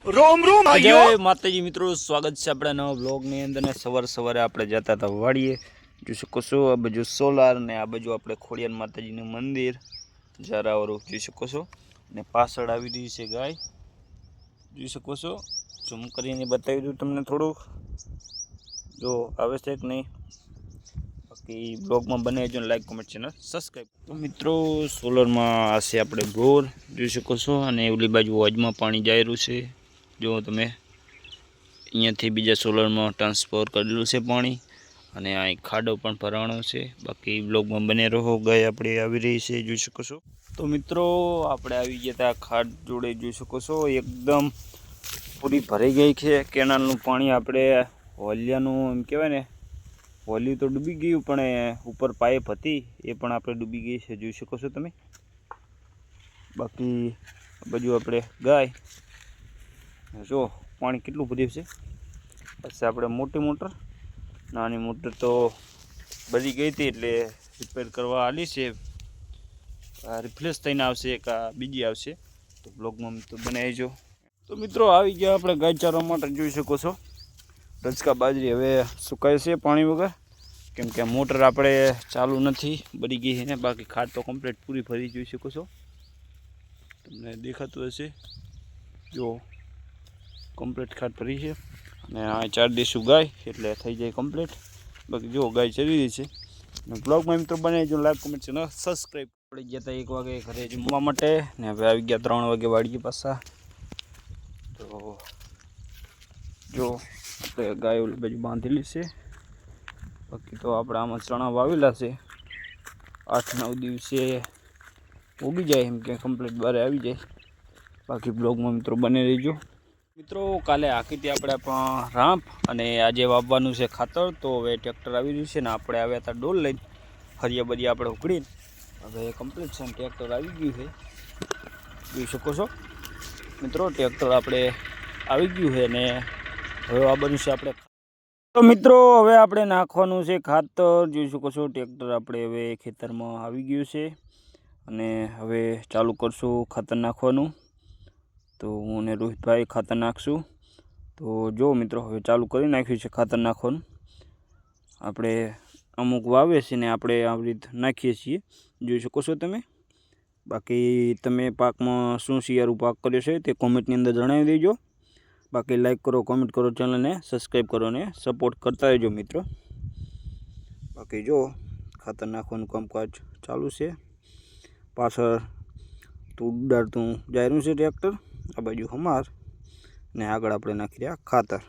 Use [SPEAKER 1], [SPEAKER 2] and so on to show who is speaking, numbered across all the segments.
[SPEAKER 1] રોમ રોમ
[SPEAKER 2] જય માતાજી મિત્રો સ્વાગત છે આપણા નવા બ્લોગની અંદર ને સવાર સવારે આપણે જતા હતા વાડીએ. જોઈ શકો છો આ બાજુ સોલાર ને આ બાજુ આપણે ખોડિયાર માતાજીનું મંદિર. જરાવાળું જોઈ શકો છો. ને પાછળ આવી રહી છે ગાય. જોઈ શકો છો. ઝૂમ કરીને બતાવી દઉં તમને થોડુંક. જો આવે છે કે નહીં? બાકી બ્લોગમાં બને જો લાઈક કોમેન્ટ ચેનલ સબસ્ક્રાઈબ તો મિત્રો સોલરમાં આ છે આપણે બોર જોઈ શકો છો. અને ઓલી બાજુ વોજમાં પાણી જાય રહ્યું છે. જો તમે અહીંયાથી બીજા સોલરમાં ટ્રાન્સફર કરેલું છે પાણી અને અહીં ખાડો પણ ભરાણો છે. બાકી બ્લોગમાં બને રહો ગાય આપણે આવી રહી છે, જોઈ શકો છો. તો મિત્રો, આપણે આવી ગયા હતા ખાડ જોડે, જોઈ શકો છો. એકદમ પૂરી ભરાઈ ગઈ છે. કેનાલનું પાણી આપણે હોલિયાનું એમ કહેવાય ને હોલી તો ડૂબી ગયું, પણ ઉપર પાઇપ હતી, એ પણ આપણે ડૂબી ગઈ છે, જોઈ શકો છો તમે. બાકી બાજુ આપણે ગાય જો, પાણી કેટલું ભર્યું છે? પછી આપણે મોટી મોટર. નાની મોટર તો બધી ગઈ હતી એટલે રિપેર કરવા આલી છે. રિપ્લેસ થઈને આવશે એક બીજી આવશે. તો બ્લોગમાં તો બનાવીજો. તો મિત્રો, આવી ગયા આપણે ગાય ચારવા માટે, જોઈ શકો છો. રજકા બાજરી હવે સુકાય છે પાણી વગર. કેમ કે મોટર આપણે ચાલુ નથી, બળી ગઈ ને, બાકી ખાદ તો કમ્પ્લીટ પૂરી ભરી, જોઈ શકો છો. તમને દેખાતું હશે. જો કમ્પ્લીટ ખાટ ભરી છે. અને આ ચાર દેશું ગાય એટલે થઈ જાય કમ્પ્લીટ બાકી જો ગાય ચરી રહી છે. બ્લોગમાં મિત્રો બનાવી જો લાઈક કોમેન્ટ ચેનલ સબસ્ક્રાઈબ પડી ગયા હતા એક વાગે ઘરે જમવા માટે, ને હવે આવી ગયા ત્રણ વાગે વાડીએ પાછા. તો જો આપણે ગાય ઓલી બાજુ બાંધેલી છે. બાકી તો આપણે આમાં ચણા વાવેલા છે. આઠ નવ દિવસે ઉગી જાય એમ કે કમ્પ્લીટ બારે આવી જાય. બાકી બ્લોગમાં મિત્રો બને રહીજો. મિત્રો, કાલે હાકીથી આપણે પણ રાંપ અને આજે વાવવાનું છે ખાતર, તો હવે ટ્રેક્ટર આવી રહ્યું છે ને આપણે આવ્યા હતા ડોલ લઈને. ફરિયા બધી આપણે ઉકળીને. હવે કમ્પ્લીટ છે ટ્રેક્ટર આવી ગયું છે. જોઈ શકો છો. મિત્રો, ટ્રેક્ટર આપણે આવી ગયું છે ને હવે વાવવાનું છે આપણે તો મિત્રો, હવે આપણે નાખવાનું છે ખાતર. જોઈ શકો છો, ટ્રેક્ટર આપણે હવે ખેતરમાં આવી ગયું છે. અને હવે ચાલુ કરશું ખાતર નાખવાનું. તો હું અને રોહિતભાઈ ખાતર નાખશું. તો જો મિત્રો, હવે ચાલુ કરી નાખ્યું છે ખાતર નાખવાનું. આપણે અમુક વાવે છે ને આપણે આવી રીતે નાખીએ છીએ. જોઈ શકો છો તમે. બાકી તમે પાકમાં શું શિયાળું પાક કર્યો છે તે કોમેન્ટની અંદર જણાવી દેજો. બાકી લાઇક કરો, કોમેન્ટ કરો, ચેનલને સબસ્ક્રાઈબ કરો અને સપોર્ટ કરતા રહેજો મિત્રો. બાકી જો ખાતર નાખવાનું કામકાજ ચાલુ છે. પાછળ તું ઉડાડતું રહ્યું છે ટ્રેક્ટર. આ બાજુ હમાર. ને આગળ આપણે નાખી રહ્યા ખાતર.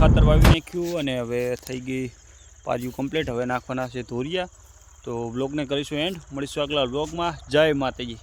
[SPEAKER 2] ખાતર વાવી નાખ્યું અને હવે થઈ ગઈ પાજુ કમ્પ્લીટ હવે નાખવાના છે ધોરિયા. તો બ્લોગને કરીશું એન્ડ મળીશું આગલા બ્લોગમાં જય માતાજી.